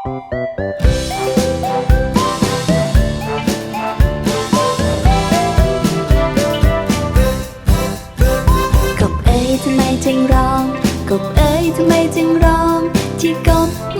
กบเอ๋ยทำไมจึงร้อง กบเอ๋ยทำไมจึงร้อง ที่กบ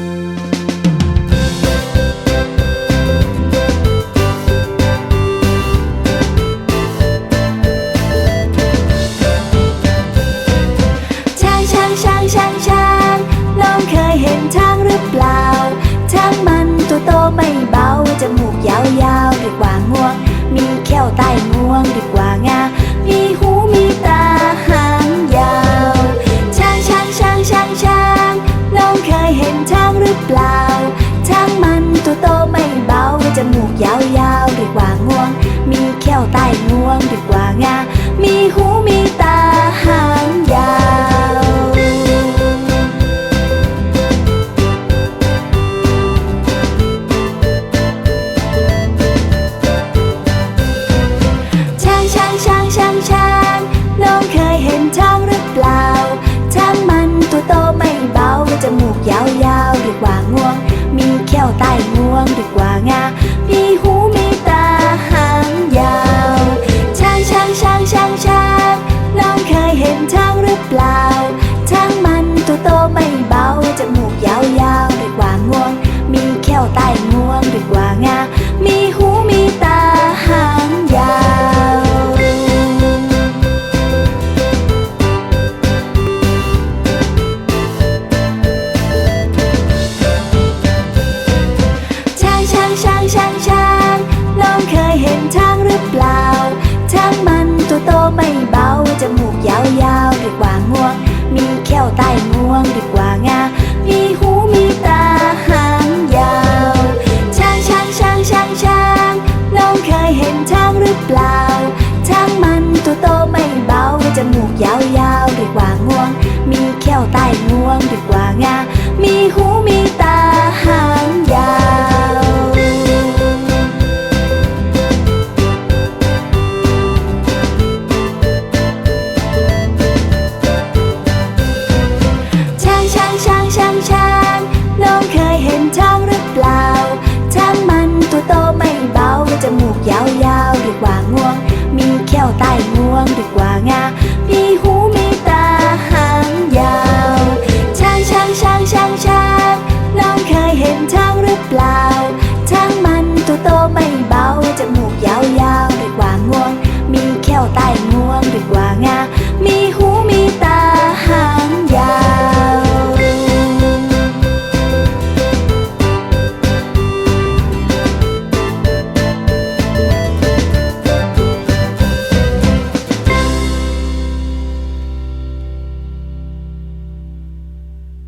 ยาวเรียกว่างวง มีแข้วใต้งวงเรียกว่างา มีหูมีตาหางยาวช้างช้างช้างช้างช้างน้องเคยเห็นช้างหรือเปล่าช้างมันตัวโตไม่เบาจมูกยาวๆเรียกว่างวง มีแข้วใต้งวงเรียก องเรียกว่างา มีหูมีตาหางยาว ช้างช้างช้างช้างช้างน้องเคยเห็นช้างหรือเปล่า ช้างมันตัวโตไม่เบา จมูกยาวๆเรียกว่างวง มีแข้วใต้งวงเรียกว่างา ยาวๆเรียกว่างวง มีแข้วใต้งวงเรียกว่างา เ